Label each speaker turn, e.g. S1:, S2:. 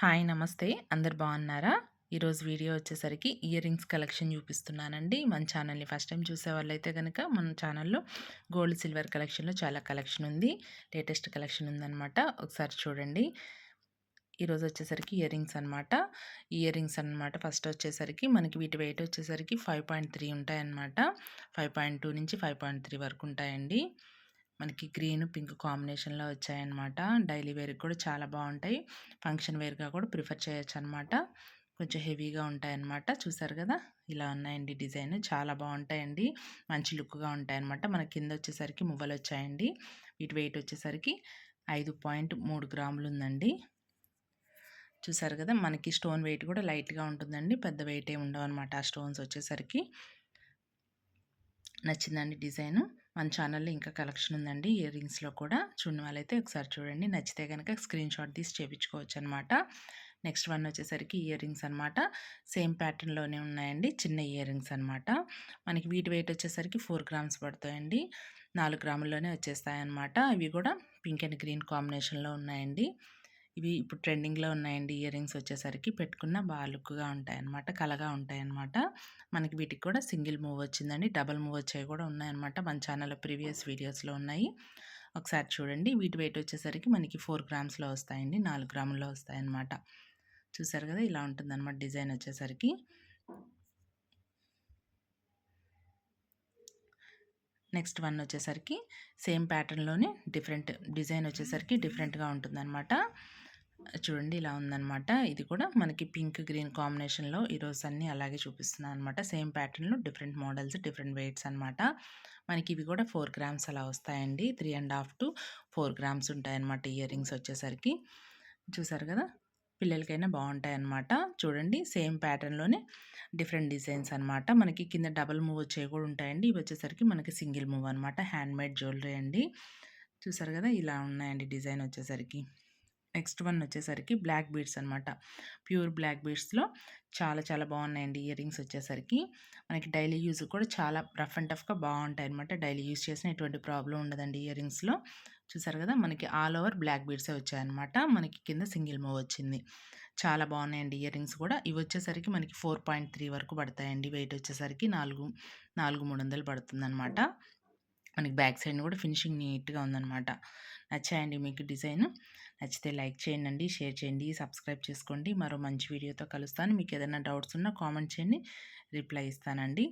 S1: Hi నమస్తే. అందరు బాగున్నారా? ఈరోజు వీడియో వచ్చేసరికి ఇయర్ రింగ్స్ కలెక్షన్ చూపిస్తున్నానండి. మన ఛానల్ని ఫస్ట్ టైం చూసే వాళ్ళైతే కనుక మన ఛానల్లో గోల్డ్ సిల్వర్ కలెక్షన్లో చాలా కలెక్షన్ ఉంది. లేటెస్ట్ కలెక్షన్ ఉందన్నమాట. ఒకసారి చూడండి. ఈరోజు వచ్చేసరికి ఇయర్ రింగ్స్ అనమాట ఇయర్ రింగ్స్ అనమాట ఫస్ట్ వచ్చేసరికి మనకి వీటి వెయిట్ వచ్చేసరికి ఫైవ్ పాయింట్ త్రీ ఉంటాయన్నమాట. ఫైవ్ పాయింట్ టూ నుంచి ఫైవ్ పాయింట్ త్రీ వరకు ఉంటాయండి. మనకి గ్రీన్ పింక్ కాంబినేషన్లో వచ్చాయన్నమాట. డైలీ వేర్కి కూడా చాలా బాగుంటాయి. ఫంక్షన్ వేర్గా కూడా ప్రిఫర్ చేయొచ్చు అనమాట కొంచెం హెవీగా ఉంటాయన్నమాట. చూసారు కదా? ఇలా ఉన్నాయండి డిజైన్. చాలా బాగుంటాయండి. మంచి లుక్గా ఉంటాయన్నమాట. మన కింద వచ్చేసరికి మువ్వలు వచ్చాయండి. వీటి వెయిట్ వచ్చేసరికి ఐదు పాయింట్ మూడు గ్రాములు ఉందండి. చూసారు కదా? మనకి స్టోన్ వెయిట్ కూడా లైట్గా ఉంటుందండి. పెద్ద వెయిట్ ఏమి ఉండవు అనమాట ఆ స్టోన్స్ వచ్చేసరికి నచ్చిందండి డిజైను. మన ఛానల్లో ఇంకా కలెక్షన్ ఉందండి. ఇయర్ రింగ్స్లో కూడా. చూడని వాళ్ళైతే ఒకసారి చూడండి. నచ్చితే కనుక స్క్రీన్ షాట్ తీసి చేయించుకోవచ్చు అనమాట నెక్స్ట్ వన్ వచ్చేసరికి ఇయర్ రింగ్స్ అనమాట. సేమ్ ప్యాటర్న్లోనే ఉన్నాయండి. చిన్న ఇయర్ రింగ్స్ అనమాట. మనకి వీటి వెయిట్ వచ్చేసరికి ఫోర్ గ్రామ్స్ పడతాయండి. నాలుగు గ్రాముల్లోనే వచ్చేస్తాయి అనమాట ఇవి కూడా పింక్ అండ్ గ్రీన్ కాంబినేషన్లో ఉన్నాయండి. ఇవి ఇప్పుడు ట్రెండింగ్లో ఉన్నాయండి. ఇయర్ రింగ్స్ వచ్చేసరికి పెట్టుకున్న బాగా లుక్గా ఉంటాయన్నమాట. కలగా ఉంటాయన్నమాట. మనకి వీటికి కూడా సింగిల్ మూవ్ వచ్చిందండి. డబల్ మూవ్ వచ్చాయి కూడా ఉన్నాయన్నమాట. మన ఛానల్లో ప్రీవియస్ వీడియోస్లో ఉన్నాయి. ఒకసారి చూడండి. వీటి వెయిట్ వచ్చేసరికి మనకి ఫోర్ గ్రామ్స్లో వస్తాయండి. నాలుగు గ్రాముల్లో వస్తాయన్నమాట. చూసారు కదా? ఇలా ఉంటుందన్నమాట డిజైన్ వచ్చేసరికి. నెక్స్ట్ వన్ వచ్చేసరికి సేమ్ ప్యాటర్న్లోనే డిఫరెంట్ డిజైన్ వచ్చేసరికి డిఫరెంట్గా ఉంటుందన్నమాట. చూడండి ఇలా ఉందన్నమాట. ఇది కూడా మనకి పింక్ గ్రీన్ కాంబినేషన్లో ఈరోజు అన్నీ అలాగే చూపిస్తున్నాను అనమాట సేమ్ ప్యాటర్న్లో డిఫరెంట్ మోడల్స్ డిఫరెంట్ వెయిట్స్ అనమాట మనకి ఇవి కూడా ఫోర్ గ్రామ్స్ అలా వస్తాయండి. Three and half to four grams ఉంటాయన్నమాట ఇయర్ రింగ్స్ వచ్చేసరికి. చూసారు కదా? పిల్లలకైనా బాగుంటాయి అన్నమాట. చూడండి సేమ్ ప్యాటర్న్లోనే డిఫరెంట్ డిజైన్స్ అనమాట మనకి కింద డబల్ మూవ్ వచ్చేవి కూడా ఉంటాయండి. ఇవి వచ్చేసరికి మనకి సింగిల్ మూవ్ అనమాట హ్యాండ్ మేడ్ జ్యువెలరీ అండి. చూసారు కదా? ఇలా ఉన్నాయండి డిజైన్ వచ్చేసరికి. నెక్స్ట్ వన్ వచ్చేసరికి బ్లాక్ బీడ్స్ అనమాట ప్యూర్ బ్లాక్ బీడ్స్లో చాలా చాలా బాగున్నాయండి ఇయర్ రింగ్స్ వచ్చేసరికి. మనకి డైలీ యూజ్ కూడా చాలా రఫ్ అండ్ టఫ్గా బాగుంటాయి అనమాట డైలీ యూజ్ చేసిన ఎటువంటి ప్రాబ్లం ఉండదండి ఇయర్ రింగ్స్లో. చూసారు కదా మనకి ఆల్ ఓవర్ బ్లాక్ బీడ్సే వచ్చాయన్నమాట. మనకి కింద సింగిల్ మూవ్ వచ్చింది. చాలా బాగున్నాయండి ఇయర్ రింగ్స్ కూడా. ఇవి వచ్చేసరికి మనకి ఫోర్ పాయింట్ త్రీ వరకు పడతాయండి. వెయిట్ వచ్చేసరికి నాలుగు నాలుగు మూడు వందలు పడుతుందన్నమాట. మనకి బ్యాక్ సైడ్ కూడా ఫినిషింగ్ నీట్గా ఉందన్నమాట. నచ్చాయండి మీకు డిజైన్. నచ్చితే లైక్ చేయండి షేర్ చేయండి సబ్స్క్రైబ్ చేసుకోండి. మరో మంచి వీడియోతో కలుస్తాను. మీకు ఏదైనా డౌట్స్ ఉన్నా కామెంట్ చేయండి. రిప్లై ఇస్తానండి.